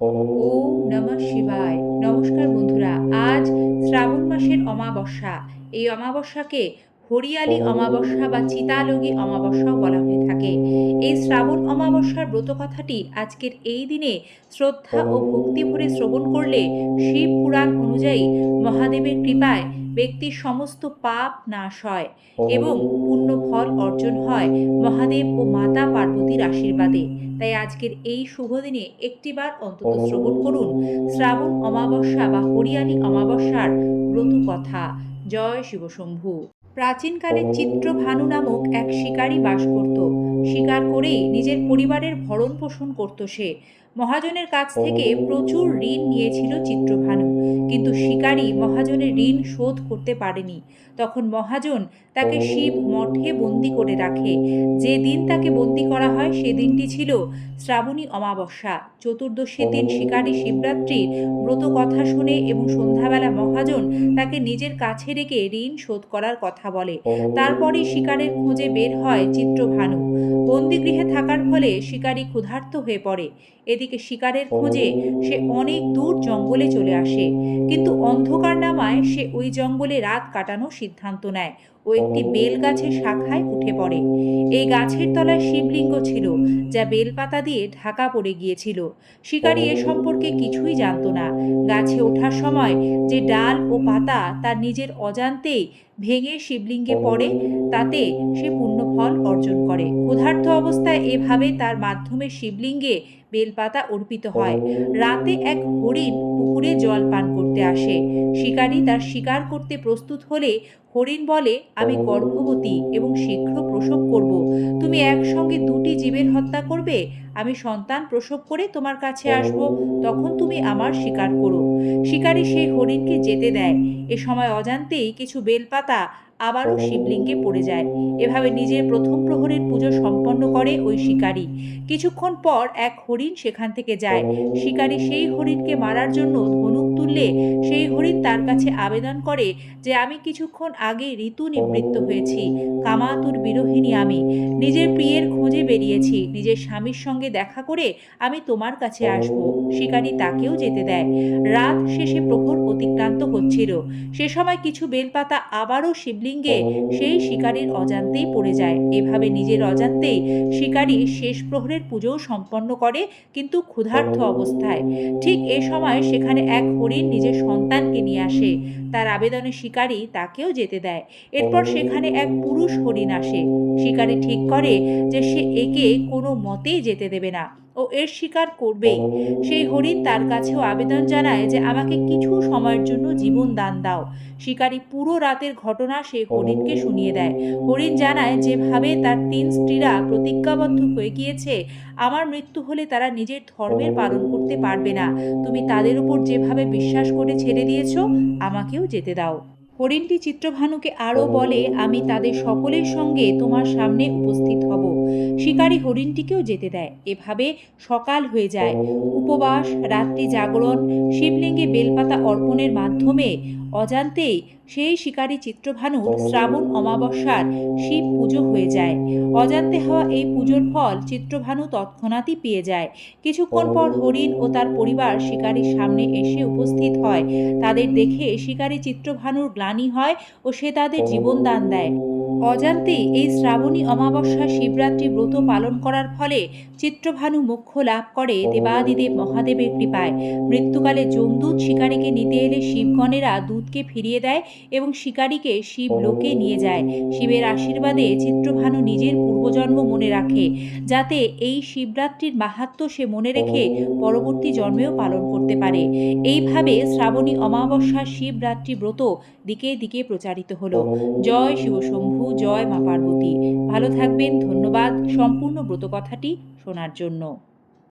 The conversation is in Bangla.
ওম নমঃ শিবায়। নমস্কার বন্ধুরা আজ শ্রাবণ মাসের অমাবস্যা। এই অমাবস্যাকে হরিয়ালি অমাবস্যা বা চিতালগী অমাবস্যাও বলা হয়ে থাকে। এই শ্রাবণ অমাবস্যার ব্রতকথাটি আজকের এই দিনে শ্রদ্ধা ও ভক্তি ভরে শ্রবণ করলে শিব পুরাণ অনুযায়ী মহাদেবের কৃপায় ব্যক্তির সমস্ত পাপ নাশ হয় এবং পূর্ণ ফল অর্জন হয় মহাদেব ও মাতা পার্বতীর আশীর্বাদে। তাই আজকের এই শুভ দিনে একটিবার অন্তত শ্রবণ করুন। শ্রাবণ অমাবস্যা বা হরিয়ালি অমাবস্যার ব্রত কথা জয় শিবশম্ভু। প্রাচীনকালে চিত্রভানু নামক এক শিকারী বাস করত। শিকার করেই নিজের পরিবারের ভরণ পোষণ করত সে। মহাজনের কাছ থেকে প্রচুর ঋণ নিয়েছিল চিত্রভানু। কিন্তু শিকারী মহাজনের ঋণ শোধ করতে পারেনি। তখন মহাজন তাকে শিব মঠে বন্দি করে রাখে। যে দিন তাকে বন্দি করা হয় সেদিনটি ছিল শ্রাবণী অমাবস্যা। চতুর্দশীর দিন শিকারী শিবরাত্রির ব্রত কথা শুনে এবং সন্ধ্যাবেলা মহাজন তাকে নিজের কাছে রেখে ঋণ শোধ করার কথা বলে। তারপরে শিকারের খোঁজে বের হয় চিত্রভানু। বন্দিগৃহে থাকার ফলে শিকারী ক্ষুধার্ত হয়ে পড়ে। এদিকে শিকারের খোঁজে সে অনেক দূর জঙ্গলে চলে আসে। কিন্তু অন্ধকার নামায় সে ওই জঙ্গলে রাত কাটানোর সিদ্ধান্ত নেয়। ও একটি বেল গাছের শাখায় উঠে পড়ে। এই গাছের তলায় শিবলিঙ্গ ছিল, যা বেলপাতা দিয়ে ঢাকা পড়ে গিয়েছিল। শিকারী এ সম্পর্কে কিছুই জানতো না। গাছে ওঠার সময় যে ডাল ও পাতা তার নিজের অজান্তেই ভেঙে শিবলিঙ্গে পড়ে, তাতে সে পুণ্যফল অর্জন করে। ক্ষুধার্ত অবস্থায় এভাবে তার মাধ্যমে শিবলিঙ্গে বেলপাতা অর্পিত হয়। রাতে এক হরিণ পুকুরে জল পান করতে আসে। শিকারী তার শিকার করতে প্রস্তুত হলে হরিণ বলে আমি গর্ভবতী এবং শীঘ্র প্রসব করব। তুমি একসঙ্গে দুটি জীবের হত্যা করবে? আমি সন্তান প্রসব করে তোমার কাছে আসব তখন তুমি আমার শিকার করো। শিকারী সেই হরিণকে যেতে দেয়। এ সময় অজান্তেই কিছু বেলপাতা আবারও শিবলিঙ্গে পড়ে যায়। এভাবে নিজের প্রথম প্রহরের পুজো সম্পন্ন করে ওই শিকারী। কিছুক্ষণ পর এক হরিণ সেখান থেকে যায়। শিকারী সেই হরিণকে মারার জন্য ধনুক তুললে সেই হরিণ তার কাছে আবেদন করে যে আমি কিছুক্ষণ আগে ঋতু নিবৃত্ত হয়েছি। কামাতুর বিরোহিনী আমি। নিজের প্রিয়ের খোঁজে বেরিয়েছি। নিজের স্বামীর সঙ্গে দেখা করে আমি তোমার কাছে আসব। শিকারী তাকেও যেতে দেয়। রাত শেষে প্রহর অতিক্রান্ত হচ্ছিল। সে সময় কিছু বেলপাতা আবারও শিবলিঙ্গে সেই শিকারীর অজান্তেই পড়ে যায়। এভাবে নিজের অজান্তেই শিকারী শেষ প্রহরের পুজোও সম্পন্ন করে কিন্তু ক্ষুধার্ত অবস্থায়। ঠিক এ সময় সেখানে এক হরিণ নিজের সন্তানকে নিয়ে আসে। তার আবেদনে শিকারী তাকেও যেতে দেয়। এরপর সেখানে এক পুরুষ হরিণ আসে। শিকারী ঠিক করে যে সে একে কোনো মতেই যেতে দেবে না। ও এর শিকার করবেই। সেই হরিণ তার কাছেও আবেদন জানায় যে আমাকে কিছু সময়ের জন্য জীবন দান দাও। শিকারী পুরো রাতের ঘটনা সেই হরিণকে শুনিয়ে দেয়। হরিণ জানায়, যেভাবে তার তিন স্ত্রীরা প্রতিজ্ঞাবদ্ধ হয়ে গিয়েছে, আমার মৃত্যু হলে তারা নিজের ধর্মের পালন করতে পারবে না। তুমি তাদের উপর যেভাবে বিশ্বাস করে ছেড়ে দিয়েছ, আমাকেও যেতে দাও। হরিণটি চিত্রভানুকে আরও বলে, আমি তাদের সকলের সঙ্গে তোমার সামনে উপস্থিত হব। শিকারী হরিণটিকেও যেতে দেয়। এভাবে সকাল হয়ে যায়। উপবাস, রাত্রি জাগরণ, শিবলিঙ্গে বেলপাতা অর্পণের মাধ্যমে অজান্তেই সেই শিকারী চিত্রভানুর শ্রাবণ অমাবস্যার শিব পুজো হয়ে যায়। অজান্তে হওয়া এই পুজোর ফল চিত্রভানু তৎক্ষণাৎই পেয়ে যায়। কিছুক্ষণ পর হরিণ ও তার পরিবার শিকারীর সামনে এসে উপস্থিত হয়। তাদের দেখে শিকারী চিত্রভানুর গ্লানি হয় ও সে তাদের জীবনদান দেয়। অজান্তেই এই শ্রাবণী অমাবস্যা শিবরাত্রি ব্রত পালন করার ফলে চিত্রভানু মোক্ষ লাভ করে দেবাদিদেব মহাদেবের কৃপায়। মৃত্যুকালে যমদূত শিকারীকে নিতে এলে শিবগণেরা দূতকে ফিরিয়ে দেয় এবং শিকারীকে শিব লোকে নিয়ে যায়। শিবের আশীর্বাদে চিত্রভানু নিজের পূর্বজন্ম মনে রাখে, যাতে এই শিবরাত্রির মাহাত্ম্য সে মনে রেখে পরবর্তী জন্মেও পালন করতে পারে। এইভাবে শ্রাবণী অমাবস্যা শিবরাত্রি ব্রত দিকে দিকে প্রচারিত হলো। জয় শিবশম্ভু। জয় মা পার্বতী। ভালো থাকবেন ধন্যবাদ। সম্পূর্ণ ব্রতকথাটি শোনার জন্য।